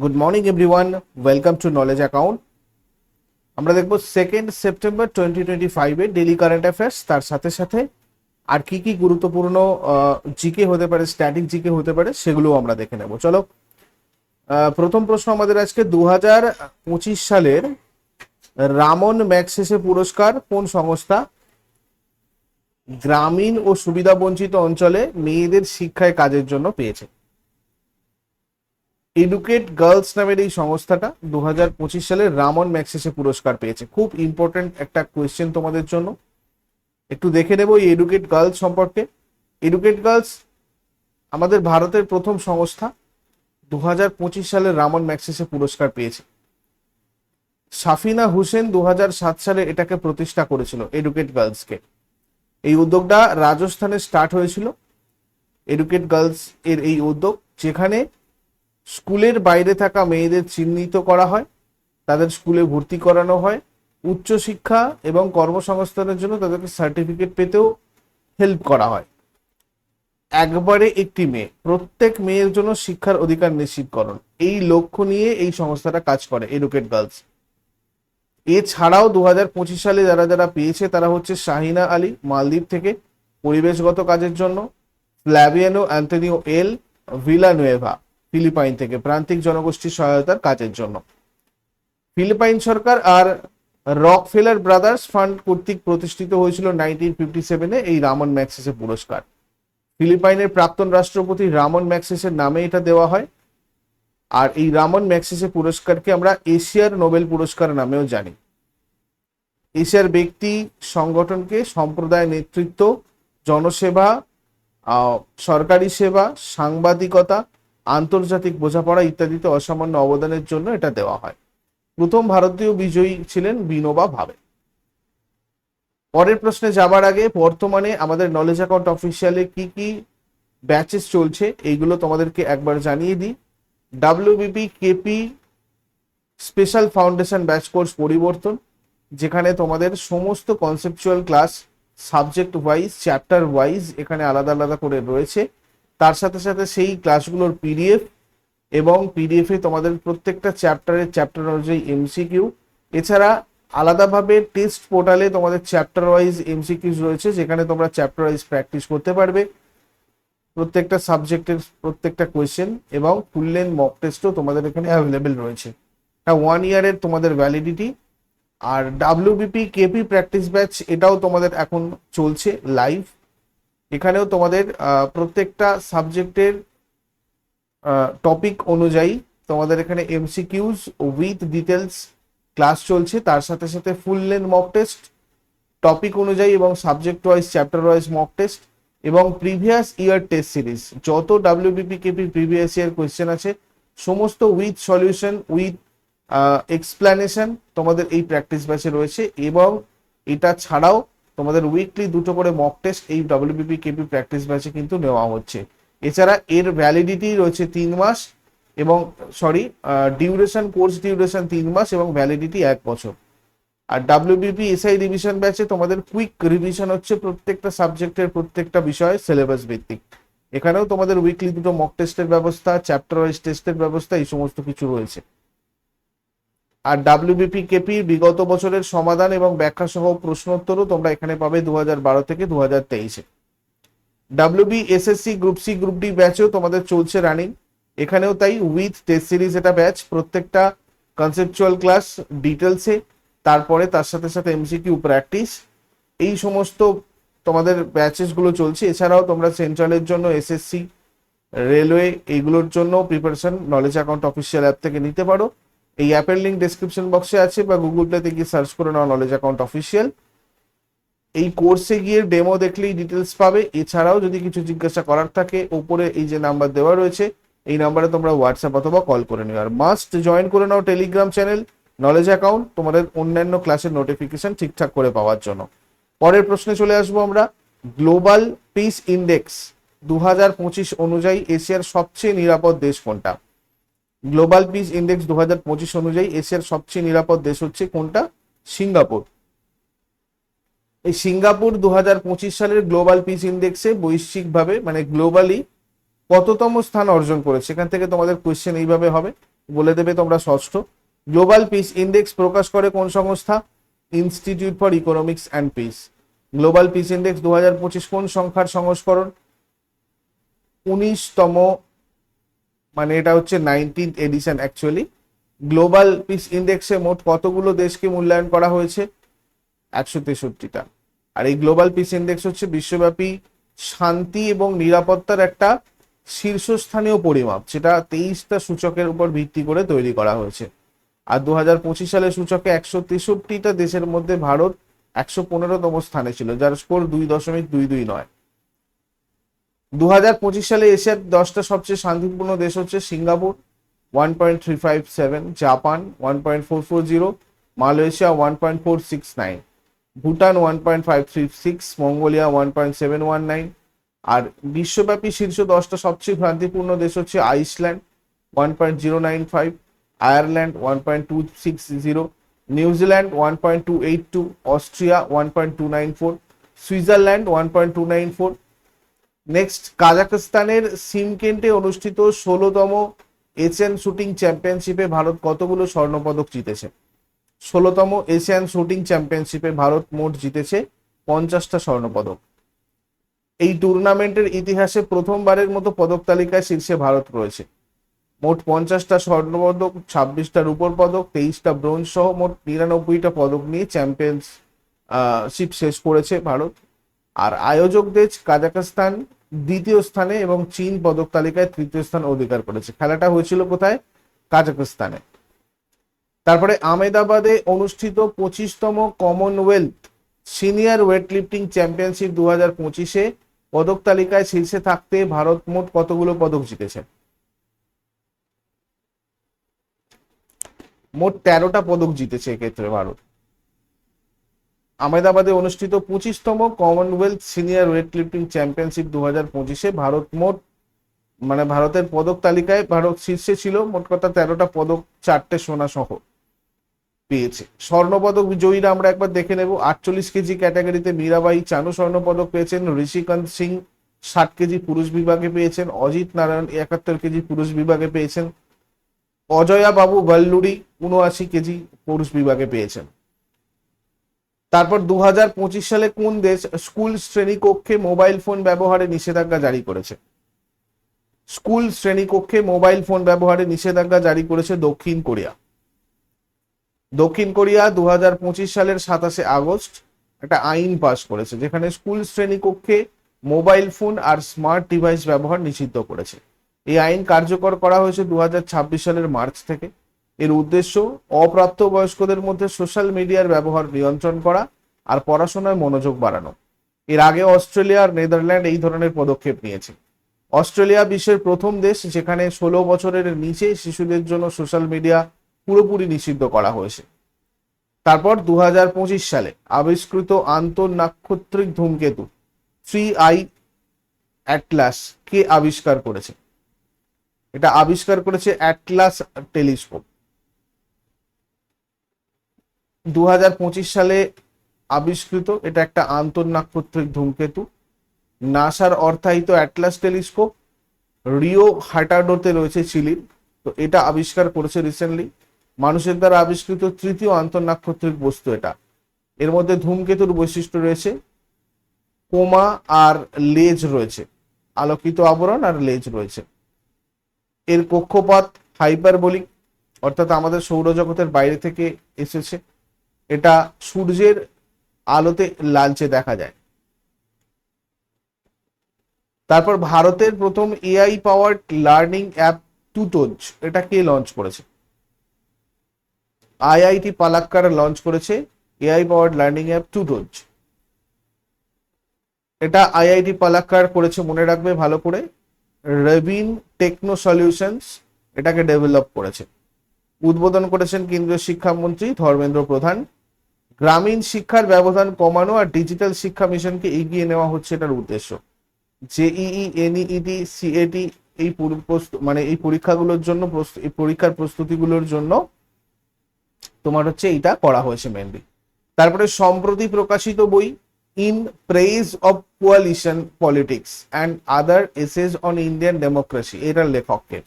Good morning everyone welcome to knowledge account আমরা দেখব second September twenty twenty ফাইভে daily current affairs তার সাথে সাথে আর কি কি গুরুত্বপূর্ণ জিকে হতে পারে স্ট্যাটিক জিকে হতে পারে, সেগুলোও আমরা দেখে নেব। চলো প্রথম প্রশ্ন আমাদের আজকে দু হাজার পঁচিশ সালের রামন ম্যাক্সেসে পুরস্কার কোন সংস্থা? গ্রামীণ ও সুবিধাবঞ্চিত অঞ্চলে মেয়েদের শিক্ষায় কাজের জন্য পেয়েছে। এডুকেট গার্লস নামের এই সংস্থাটা দু হাজার পঁচিশ সালে রামন ম্যাক্সেসে পুরস্কার পেয়েছে। খুব ইম্পর্টেন্ট একটা কোয়েশ্চেন তোমাদের জন্য। একটু দেখে নেব এই এডুকেট গার্লস সম্পর্কে। এডুকেট গার্লস আমাদের ভারতের প্রথম সংস্থা দু হাজার পঁচিশ সালে রামন ম্যাক্সেসে পুরস্কার পেয়েছে। সাফিনা হুসেন দু সাত সালে এটাকে প্রতিষ্ঠা করেছিল এডুকেট গার্লসকে এই উদ্যোগটা রাজস্থানে স্টার্ট হয়েছিল। এডুকেট গার্লস এর এই উদ্যোগ, যেখানে স্কুলের বাইরে থাকা মেয়েদের চিহ্নিত করা হয়, তাদের স্কুলে ভর্তি করানো হয় উচ্চশিক্ষা এবং কর্মসংস্থানের জন্য তাদেরকে সার্টিফিকেট পেতেও হেল্প করা হয়। একবারে একটি মেয়ে, প্রত্যেক মেয়ের জন্য শিক্ষার অধিকার নিশ্চিতকরণ এই লক্ষ্য নিয়ে এই সংস্থাটা কাজ করে এডুকেট গার্লস এছাড়াও দু হাজার পঁচিশ সালে যারা যারা পেয়েছে, তারা হচ্ছে শাহিনা আলী, মালদ্বীপ থেকে, পরিবেশগত কাজের জন্য ফ্ল্যাভিয়ানো অ্যান্টনিও এল ভিলানুয়েভা ফিলিপাইন থেকে প্রান্তিক জনগোষ্ঠীর সহায়তার কাজের জন্য। ফিলিপাইন সরকার আর রক ফেলার ব্রাদার্স ফান্ড কর্তৃক প্রতিষ্ঠিত হয়েছিল নাইনটিন ফিফটি সেভেনে এই রামন ম্যাক্সেসে পুরস্কার। ফিলিপাইনের প্রাক্তন রাষ্ট্রপতি রামন ম্যাক্সেসের নামে এটা দেওয়া হয়। আর এই রামন ম্যাক্সেসে পুরস্কারকে আমরা এশিয়ার নোবেল পুরস্কার নামেও জানি। এশিয়ার ব্যক্তি সংগঠনকে সম্প্রদায় নেতৃত্ব, জনসেবা সরকারি সেবা, সাংবাদিকতা আন্তর্জাতিক বোঝাপড়া ইত্যাদিতে অসামান্য অবদানের জন্য এটা দেওয়া হয়। প্রথম ভারতীয় বিজয়ী ছিলেন বিনোবা ভাবে। পরের প্রশ্নে যাবার আগে বর্তমানে আমাদের নলেজ অ্যাকাউন্ট অফিসিয়ালে কি কি ব্যাচেস চলছে এইগুলো তোমাদেরকে একবার জানিয়ে দিই। WBP KP special foundation batch course পরিবর্তন, যেখানে তোমাদের সমস্ত conceptual class subject wise chapter wise এখানে আলাদা আলাদা করে রয়েছে। তার সাথে সাথে সেই ক্লাসগুলোর পিডিএফ এবং পিডিএফে তোমাদের প্রত্যেকটা চ্যাপ্টারের চ্যাপ্টার অনুযায়ী এমসিকিউ এছাড়া আলাদাভাবে টেস্ট পোর্টালে তোমাদের চ্যাপ্টার ওয়াইজ এমসিকিউজ রয়েছে, যেখানে তোমরা চ্যাপ্টার ওয়াইজ প্র্যাকটিস করতে পারবে। প্রত্যেকটা সাবজেক্টের প্রত্যেকটা কোয়েশ্চেন এবং ফুল লেন মক টেস্টও তোমাদের এখানে অ্যাভেলেবেল রয়েছে। এটা ওয়ান ইয়ারের তোমাদের ভ্যালিডিটি আর ডাব্লিউবিপি কেপি প্র্যাকটিস ব্যাচ এটাও তোমাদের এখন চলছে লাইভ এখানেও তোমাদের প্রত্যেকটা সাবজেক্টের টপিক অনুযায়ী তোমাদের এখানে এমসিকিউজ উইথ ডিটেলস ক্লাস চলছে। তার সাথে সাথে full length mock test topic অনুযায়ী এবং subject wise chapter wise mock test এবং প্রিভিয়াস ইয়ার টেস্ট সিরিজ যত WBP KP previous year question আছে, সমস্ত উইথ সলিউশন উইথ এক্সপ্লানেশন তোমাদের এই প্র্যাকটিস ব্যাচে রয়েছে এবং এটা ছাড়াও তোমাদের উইকলি দুটো করে মক টেস্ট এই ডাব্লিউবিপি কেপি প্র্যাকটিস ব্যাচে কিন্তু নেওয়া হচ্ছে। এছাড়া এর ভ্যালিডিটি রয়েছে তিন মাস এবং সরি ডিউরেশন কোর্স ডিউরেশন তিন মাস এবং ভ্যালিডিটি এক বছর। আর ডাব্লিউবিপি এসআই রিভিশন ব্যাচে তোমাদের কুইক রিভিশন হচ্ছে প্রত্যেকটা সাবজেক্টের প্রত্যেকটা বিষয় সিলেবাস ভিত্তিক। এখানেও তোমাদের উইকলি দুটো মক টেস্টের ব্যবস্থা চ্যাপ্টার ওয়াইজ টেস্টের ব্যবস্থা, এই সমস্ত কিছু রয়েছে। আর ডাব্লিউবিপি কেপি বিগত বছরের সমাধান এবং ব্যাখ্যা সহ প্রশ্নোত্তরও তোমরা এখানে পাবে দু বারো থেকে দু হাজার তেইশে WB SSC group C group D ব্যাচেও তোমাদের চলছে রানিং এখানেও তাই উইথ টেস্ট সিরিজ এটা ব্যাচ প্রত্যেকটা কনসেপচুয়াল ক্লাস ডিটেলসে তারপরে তার সাথে সাথে এমসিকিউ প্র্যাকটিস এই সমস্ত তোমাদের ব্যাচেসগুলো চলছে। এছাড়াও তোমরা সেন্ট্রালের জন্য এসএসসি রেলওয়ে এইগুলোর জন্য preparation knowledge account official app থেকে নিতে পারো। এই অ্যাপের লিঙ্ক ডেসক্রিপশন বক্সে আছে বা গুগল প্লেতে গিয়ে সার্চ করে নাও নলেজ অ্যাকাউন্ট অফিসিয়াল এই কোর্সে গিয়ে ডেমো দেখলেই ডিটেলস পাবে। এছাড়াও যদি কিছু জিজ্ঞাসা করার থাকে, ওপরে এই যে নাম্বার দেওয়া রয়েছে, এই নাম্বারে তোমরা হোয়াটসঅ্যাপ অথবা কল করে নিও। আর মাস্ট জয়েন করে নাও টেলিগ্রাম চ্যানেল নলেজ অ্যাকাউন্ট তোমাদের অন্যান্য ক্লাসের নোটিফিকেশন ঠিকঠাক করে পাওয়ার জন্য। পরের প্রশ্নে চলে আসব আমরা। গ্লোবাল পিস ইন্ডেক্স দু হাজার পঁচিশ অনুযায়ী এশিয়ার সবচেয়ে নিরাপদ দেশ কোনটা? গ্লোবাল পিস ইন্ডেক্স দু অনুযায়ী এশিয়ার সবচেয়ে নিরাপদ দেশ হচ্ছে কোনটা? সিঙ্গাপুর। এই সিঙ্গাপুর দুহাজার পঁচিশ সালের গ্লোবাল পিস ইন্ডেক্সে বৈশ্বিকভাবে মানে গ্লোবালি কততম স্থান অর্জন করেছে? সেখান থেকে তোমাদের কোয়েশ্চেন এইভাবে হবে। বলে দেবে তোমরা ষষ্ঠ। গ্লোবাল পিস ইন্ডেক্স প্রকাশ করে কোন সংস্থা? Institute for economics and peace global peace index দু পঁচিশ কোন সংখ্যার সংস্করণ? উনিশতম মানে এটা হচ্ছে nineteen edition actually global peace ইন্ডেক্সে মোট কতগুলো দেশকে মূল্যায়ন করা হয়েছে? একশো তেষট্টিটা। আর এই গ্লোবাল পিস ইন্ডেক্স হচ্ছে বিশ্বব্যাপী শান্তি এবং নিরাপত্তার একটা শীর্ষস্থানীয় পরিমাপ, যেটা তেইশটা সূচকের উপর ভিত্তি করে তৈরি করা হয়েছে। আর দু হাজার পঁচিশ সালের সূচকে একশো তেষট্টিটা দেশের মধ্যে ভারত একশো পনেরোতম স্থানে ছিল, যার স্কোর দুই দশমিক দুই দুই নয়। দু হাজার পঁচিশ সালে এশিয়ার দশটা সবচেয়ে শান্তিপূর্ণ দেশ হচ্ছে Singapore one point three five seven Japan one point four four zero Malaysia one point four six nine Bhutan one point five three six Mongolia one point seven one nine আর বিশ্বব্যাপী শীর্ষ দশটা সবচেয়ে শান্তিপূর্ণ দেশ হচ্ছে Iceland one point zero nine five Ireland one point two six zero New Zealand one point two eight two Austria one point two nine four Switzerland one point two nine four next কাজাকস্তানের সিমকেন্টে অনুষ্ঠিত ষোলোতম Asian shooting চ্যাম্পিয়নশিপে ভারত কতগুলো স্বর্ণপদক জিতেছে? ষোলোতম Asian shooting চ্যাম্পিয়নশিপে ভারত মোট জিতেছে পঞ্চাশটা স্বর্ণপদক। এই টুর্নামেন্টের ইতিহাসে প্রথমবারের মতো পদক তালিকায় শীর্ষে ভারত রয়েছে। মোট পঞ্চাশটা স্বর্ণপদক ছাব্বিশটা রূপর পদক, তেইশটা ব্রোঞ্জ সহ মোট নিরানব্বইটা পদক নিয়ে চ্যাম্পিয়ন্স শিপ শেষ করেছে ভারত। আর আয়োজক দেশ কাজাকস্তান দ্বিতীয় স্থানে এবং চীন পদক তালিকায় তৃতীয় স্থান অধিকার করেছে। খেলাটা হয়েছিল কোথায়? কাজাকস্তানে তারপরে আমেদাবাদে অনুষ্ঠিত পঁচিশতম Commonwealth senior weight lifting championship দু হাজার পঁচিশে পদক তালিকায় শীর্ষে থাকতে ভারত মোট কতগুলো পদক জিতেছে? মোট তেরোটা পদক জিতেছে এক্ষেত্রে ভারত। আহমেদাবাদে অনুষ্ঠিত পঁচিশতম Commonwealth senior weight lifting championship দু হাজার পঁচিশে ভারত মোট মানে ভারতের পদক তালিকায় ভারত শীর্ষে ছিল। মোট কথা তেরোটা পদক, চারটে সোনা সহ পেয়েছে। স্বর্ণপদক বিজয়ীরা আমরা একবার দেখে নেব। আটচল্লিশ কেজি ক্যাটাগরিতে মীরাবাই চানু স্বর্ণপদক পেয়েছেন। ঋষিকান্ত সিং ষাট কেজি পুরুষ বিভাগে পেয়েছেন। অজিত নারায়ণ একাত্তর কেজি পুরুষ বিভাগে পেয়েছেন। অজয়া বাবু ভাল্লুরি উনআশি কেজি পুরুষ বিভাগে পেয়েছেন। তারপর দু হাজার পঁচিশ সালে কোন দেশ স্কুল শ্রেণীকক্ষে মোবাইল ফোন ব্যবহারে নিষেধাজ্ঞা জারি করেছে? স্কুল শ্রেণীকক্ষে মোবাইল ফোন ব্যবহারে নিষেধাজ্ঞা জারি করেছে দক্ষিণ কোরিয়া। দক্ষিণ কোরিয়া দু হাজার পঁচিশ সালের সাতাশে আগস্ট একটা আইন পাশ করেছে, যেখানে স্কুল শ্রেণীকক্ষে মোবাইল ফোন আর স্মার্ট ডিভাইস ব্যবহার নিষিদ্ধ করেছে। এই আইন কার্যকর করা হয়েছে দু হাজার ছাব্বিশ সালের মার্চ থেকে। এর উদ্দেশ্য অপ্রাপ্তবয়স্কদের মধ্যে সোশ্যাল মিডিয়ার ব্যবহার নিয়ন্ত্রণ করা আর পড়াশোনায় মনোযোগ বাড়ানো। এর আগে অস্ট্রেলিয়া আর নেদারল্যান্ড এই ধরনের পদক্ষেপ নিয়েছে। অস্ট্রেলিয়া বিশ্বের প্রথম দেশ যেখানে ষোলো বছরের নিচে শিশুদের জন্য সোশ্যাল মিডিয়া পুরোপুরি নিষিদ্ধ করা হয়েছে। তারপর দু হাজার পঁচিশ সালে আবিষ্কৃত আন্তঃনাক্ষত্রিক ধূমকেতু, থ্রি আই অ্যাটলাস, কে আবিষ্কার করেছে? এটা আবিষ্কার করেছে অ্যাটলাস টেলিস্কোপ। দু হাজার পঁচিশ সালে আবিষ্কৃত, এটা একটা আন্তঃনাক্ষত্রিক ধূমকেতু। নাসার অর্থায়িত অ্যাটলাস টেলিস্কোপ, রিও হাটাডোতে রয়েছে চিলির তো এটা আবিষ্কার করেছে রিসেন্টলি মানুষের দ্বারা আবিষ্কৃত তৃতীয় আন্তঃনাক্ষত্রিক বস্তু এটা। এর মধ্যে ধূমকেতুর বৈশিষ্ট্য রয়েছে, কোমা আর লেজ রয়েছে, আলোকিত আবরণ আর লেজ রয়েছে। এর কক্ষপথ হাইপারবলিক, অর্থাৎ আমাদের সৌরজগতের বাইরে থেকে এসেছে। এটা সূর্যের আলোতে লালচে দেখা যায়। তারপর ভারতের প্রথম AI powered learning app Tutoz এটা কে লঞ্চ করেছে? আইআইটি পালাক্কার লঞ্চ করেছে AI powered learning app Tutoz এটা আইআইটি পালাক্কার করেছে, মনে রাখবে ভালো করে। রেভিন টেকনো সলিউশনস এটাকে ডেভেলপ করেছে। উদ্বোধন করেছেন কেন্দ্রীয় শিক্ষামন্ত্রী ধর্মেন্দ্র প্রধান। গ্রামীণ শিক্ষার ব্যবধান কমানো আর ডিজিটাল শিক্ষা মিশনকে এগিয়ে নেওয়া হচ্ছে এটার উদ্দেশ্য। জেইই এনইইটি সিএটি এই মানে এই পরীক্ষাগুলোর জন্য এই পরীক্ষার প্রস্তুতিগুলোর জন্য তোমার হচ্ছে এটা করা হয়েছে মেনলি তারপরে সম্প্রতি প্রকাশিত বই in praise of coalition politics and other essays on Indian democracy, এটার লেখককে।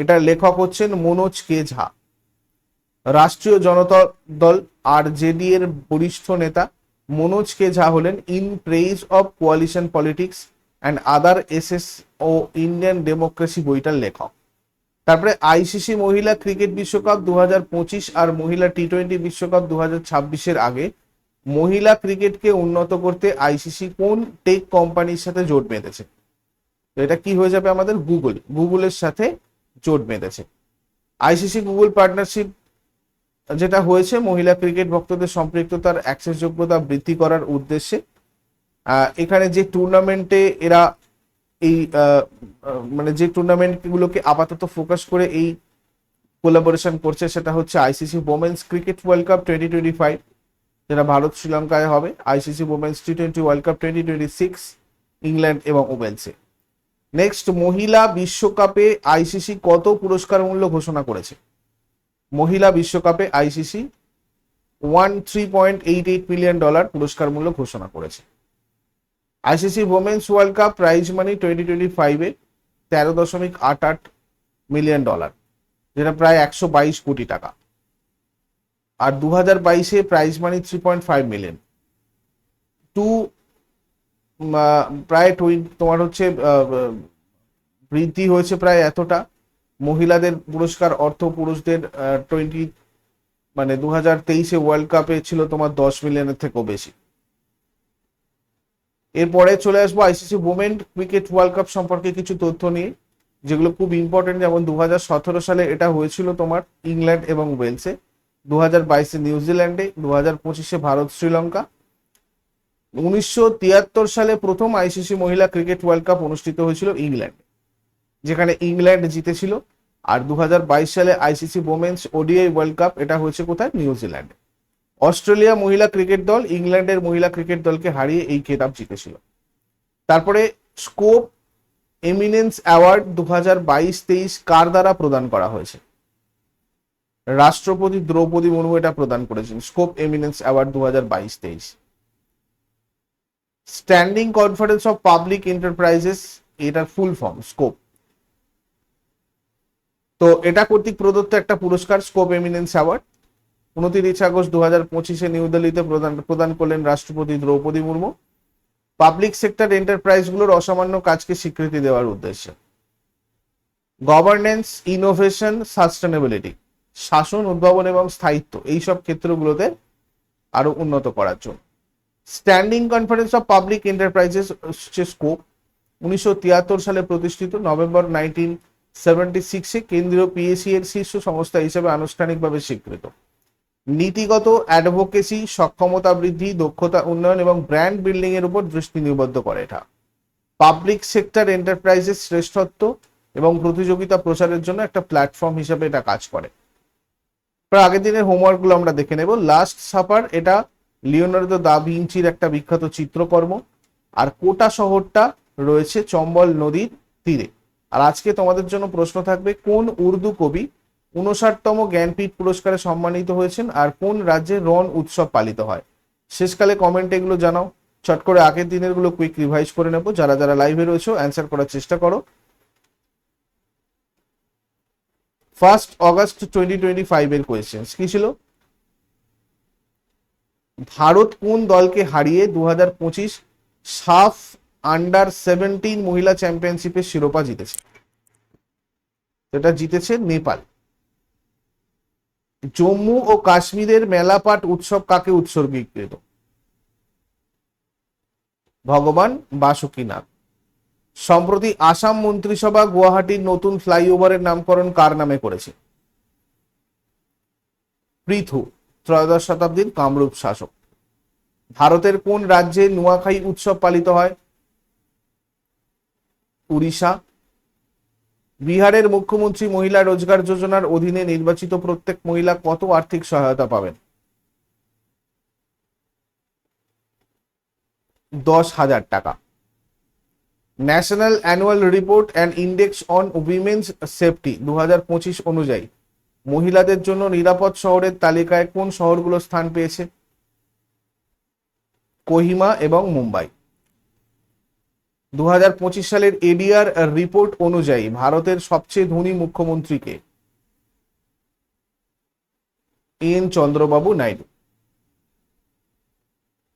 এটার লেখক হচ্ছেন মনোজ কে ঝা রাষ্ট্রীয় জনতা দল আর জেডি এর বরিষ্ঠ নেতা মনোজ কে ঝা হলেন in praise of coalition politics and other essays O Indian democracy বইটার লেখক। তারপরে আইসিসি মহিলা ক্রিকেট বিশ্বকাপ দু হাজার পঁচিশ আর মহিলা টি টোয়েন্টি বিশ্বকাপ দু এর আগে মহিলা ক্রিকেটকে উন্নত করতে আইসিসি কোন টেক কোম্পানির সাথে জোট বেঁধেছে? তো এটা কি হয়ে যাবে আমাদের গুগল। গুগলের সাথে জোট বেঁধেছে। আইসিসি গুগল পার্টনারশিপ যেটা হয়েছে, মহিলা ক্রিকেট ভক্তদের সম্পৃক্ততার অ্যাক্সেস যোগ্যতা বৃদ্ধি করার উদ্দেশ্যে এখানে যে টুর্নামেন্টে এরা এই মানে যে টুর্নামেন্টগুলোকে আপাতত ফোকাস করে এই কোলাবোরেশন করছে, সেটা হচ্ছে ICC women's cricket world cup twenty twenty five যেটা ভারত শ্রীলঙ্কায় হবে। ICC women's T twenty world cup twenty twenty six England এবং ওমেন্সে নেক্সট মহিলা বিশ্বকাপে আইসিসি কত পুরস্কার মূল্য ঘোষণা করেছে? মহিলা বিশ্বকাপে ICC one three point eight eight million dollar পুরস্কার মূল্য ঘোষণা করেছে। ICC women's world cup prize money twenty twenty ফাইভে তেরো দশমিক আট আট মিলিয়ন ডলার যেটা প্রায় একশো বাইশ কোটি টাকা। আর দু হাজার বাইশে prize money three point five million to প্রায় টোয়েন্টি তোমার হচ্ছে বৃদ্ধি হয়েছে প্রায় এতটা। মহিলাদের পুরস্কার, অর্থ পুরুষদের টোয়েন্টি মানে দু হাজার তেইশে ওয়ার্ল্ড কাপে ছিল তোমার দশ মিলিয়নের থেকেও বেশি। এরপরে চলে আসব ICC women cricket world cup সম্পর্কে কিছু তথ্য নিয়ে, যেগুলো খুব ইম্পর্টেন্ট যেমন দু হাজার সতেরো সালে এটা হয়েছিল তোমার ইংল্যান্ড এবং ওয়েলসে দু হাজার বাইশে নিউজিল্যান্ডে দু হাজার পঁচিশে ভারত শ্রীলঙ্কা উনিশশো তিয়াত্তর সালে প্রথম আইসিসি মহিলা ক্রিকেট ওয়ার্ল্ড কাপ অনুষ্ঠিত হয়েছিল ইংল্যান্ডে, যেখানে ইংল্যান্ড জিতেছিল। আর দু হাজার বাইশ সালে ICC women's ODI world cup, এটা হয়েছে কোথায়? নিউজিল্যান্ডে অস্ট্রেলিয়া মহিলা ক্রিকেট দল ইংল্যান্ডের মহিলা ক্রিকেট দলকে হারিয়ে এই খেতাব জিতেছিল। তারপরে স্কোপ এমিনেন্স অ্যাওয়ার্ড দু হাজার বাইশ তেইশ কার দ্বারা প্রদান করা হয়েছে? রাষ্ট্রপতি, দ্রৌপদী মুর্মু এটা প্রদান করেছেন। স্কোপ এমিনেন্স অ্যাওয়ার্ড দু হাজার বাইশ তেইশ। Standing conference of public enterprises এটার ফুল ফর্ম স্কোপ তো এটা কর্তৃক প্রদত্ত একটা পুরস্কার স্কোপ এমিনেন্স অ্যাওয়ার্ড উনত্রিশ আগস্ট দু হাজার পঁচিশে নিউ দিল্লিতে প্রদান প্রদান করলেন রাষ্ট্রপতি দ্রৌপদী মুর্মু। পাবলিক সেক্টর এন্টারপ্রাইজগুলোর অসামান্য কাজকে স্বীকৃতি দেওয়ার উদ্দেশ্যে। গভর্নেন্স ইনোভেশন সাস্টেনেবিলিটি শাসন, উদ্ভাবন এবং স্থায়িত্ব, এইসব ক্ষেত্রগুলোতে আরও উন্নত করার জন্য। Standing conference of public enterprises হচ্ছে স্কোপ উনিশশো তিয়াত্তর সালে প্রতিষ্ঠিত, নভেম্বর নাইনটিন সেভেন্টি সিক্সে কেন্দ্রীয় পিএসসি এর শীর্ষ সংস্থা হিসেবে আনুষ্ঠানিকভাবে স্বীকৃত। নীতিগত অ্যাডভোকেসি, সক্ষমতা বৃদ্ধি, দক্ষতা উন্নয়ন এবং ব্র্যান্ড বিল্ডিং এর উপর দৃষ্টি নিবদ্ধ করে এটা। পাবলিক সেক্টর এন্টারপ্রাইজের শ্রেষ্ঠত্ব এবং প্রতিযোগিতা প্রচারের জন্য একটা প্ল্যাটফর্ম হিসেবে এটা কাজ করে। আগের দিনের হোমওয়ার্কগুলো আমরা দেখে নেব। লাস্ট সাপার এটা লিওনার্দো দা ভিঞ্চির একটা বিখ্যাত চিত্রকর্ম, আর কোটা শহরটা রয়েছে চম্বল নদীর তীরে। আর আজকে তোমাদের জন্য প্রশ্ন থাকবে, কোন উর্দু কবি উনষাটতম জ্ঞানপীঠ পুরস্কারে সম্মানিত হয়েছেন আর কোন রাজ্যে রন উৎসব পালিত হয়? শেষকালে কমেন্টে এগুলো জানাও। চট করে আগের দিনেরগুলো কুইক রিভাইজ করে নেব। যারা যারা লাইভে রয়েছে অ্যান্সার করার চেষ্টা করো। First August twenty twenty five এর কোয়েশ্চেন কি ছিল? ভারত কোন দলকে হারিয়ে দু হাজার পঁচিশ সাফ আন্ডার সেভেন্টিন মহিলা চ্যাম্পিয়নশিপের শিরোপা জিতেছে? সেটা জিতেছে নেপাল। জম্মু ও কাশ্মীরের মেলাপাট উৎসব কাকে উৎসর্গীকৃত? ভগবান বাসুকীনাথ। সম্প্রতি আসাম মন্ত্রিসভা গুয়াহাটির নতুন ফ্লাইওভারের নামকরণ কার নামে করেছে? পৃথু। ত্রয়োদশ শতাব্দীর কামরূপ শাসক। ভারতের কোন রাজ্যে নোয়াখাই উৎসব পালিত হয়? উড়িষ্যা। বিহারের মুখ্যমন্ত্রী মহিলা রোজগার যোজনার অধীনে নির্বাচিত প্রত্যেক মহিলা কত আর্থিক সহায়তা পাবেন? দশ হাজার টাকা। National annual report and index on women's safety দু হাজার পঁচিশ অনুযায়ী মহিলাদের জন্য নিরাপদ শহরের তালিকায় কোন শহরগুলো স্থান পেয়েছে? কোহিমা এবং মুম্বাই। দু হাজার পঁচিশ সালের এডিআর রিপোর্ট অনুযায়ী ভারতের সবচেয়ে ধনী মুখ্যমন্ত্রীকে N Chandrababu Naidu.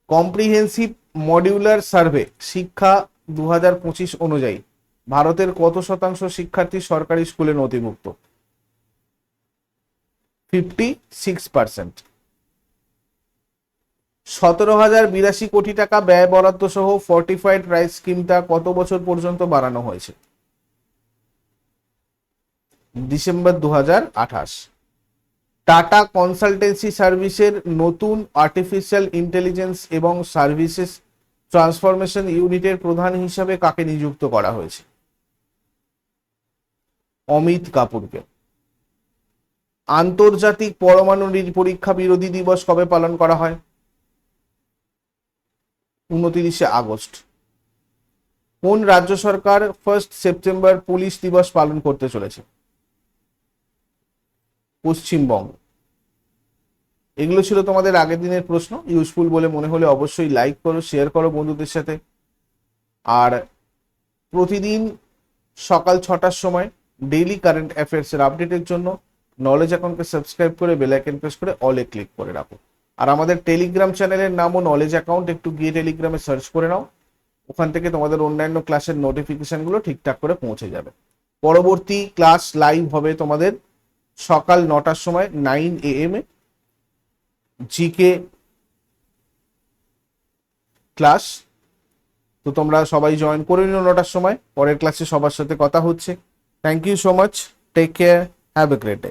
Comprehensive modular survey শিক্ষা দু হাজার পঁচিশ অনুযায়ী ভারতের কত শতাংশ শিক্ষার্থী সরকারি স্কুলে নথিভুক্ত? ফিফটি সিক্স পার্সেন্ট সতেরো হাজার বিরাশি কোটি টাকা ব্যয় বরাদ্দ সহ ফর্টিফাইড রাইস স্কিমটা কত বছর পর্যন্ত বাড়ানো হয়েছে? ডিসেম্বর দু হাজার আঠাশ। টাটা কনসালটেন্সি সার্ভিসের নতুন আর্টিফিশিয়াল ইন্টেলিজেন্স এবং সার্ভিসেস ট্রান্সফরমেশন ইউনিটের প্রধান হিসাবে কাকে নিযুক্ত করা হয়েছে? অমিত কাপুরকে। আন্তর্জাতিক পরমাণু পরীক্ষা বিরোধী দিবস কবে পালন করা হয়? উনতিরিশে আগস্ট। কোন রাজ্য সরকার ফার্স্ট সেপ্টেম্বর পুলিশ দিবস পালন করতে চলেছে? পশ্চিমবঙ্গ। এগুলো ছিল তোমাদের আগের দিনের প্রশ্ন। ইউজফুল বলে মনে হলে অবশ্যই লাইক করো শেয়ার করো বন্ধুদের সাথে। আর প্রতিদিন সকাল ছটার সময় ডেইলি কারেন্ট অ্যাফেয়ার্সের আপডেটের জন্য নলেজ অ্যাকাউন্টকে সাবস্ক্রাইব করে বেল আইকন প্রেস করে অলে ক্লিক করে রাখো। আর আমাদের টেলিগ্রাম চ্যানেলের নামও নলেজ অ্যাকাউন্ট একটু গিয়ে টেলিগ্রামে সার্চ করে নাও। ওখান থেকে তোমাদের অন্যান্য ক্লাসের নোটিফিকেশনগুলো ঠিকঠাক করে পৌঁছে যাবে। পরবর্তী ক্লাস লাইভ হবে তোমাদের সকাল নটার সময় নাইন এ এম এ। জিকে ক্লাস তো তোমরা সবাই জয়েন করে নিও নটার সময়। পরের ক্লাসে সবার সাথে কথা হচ্ছে। Thank you so much take care have a great day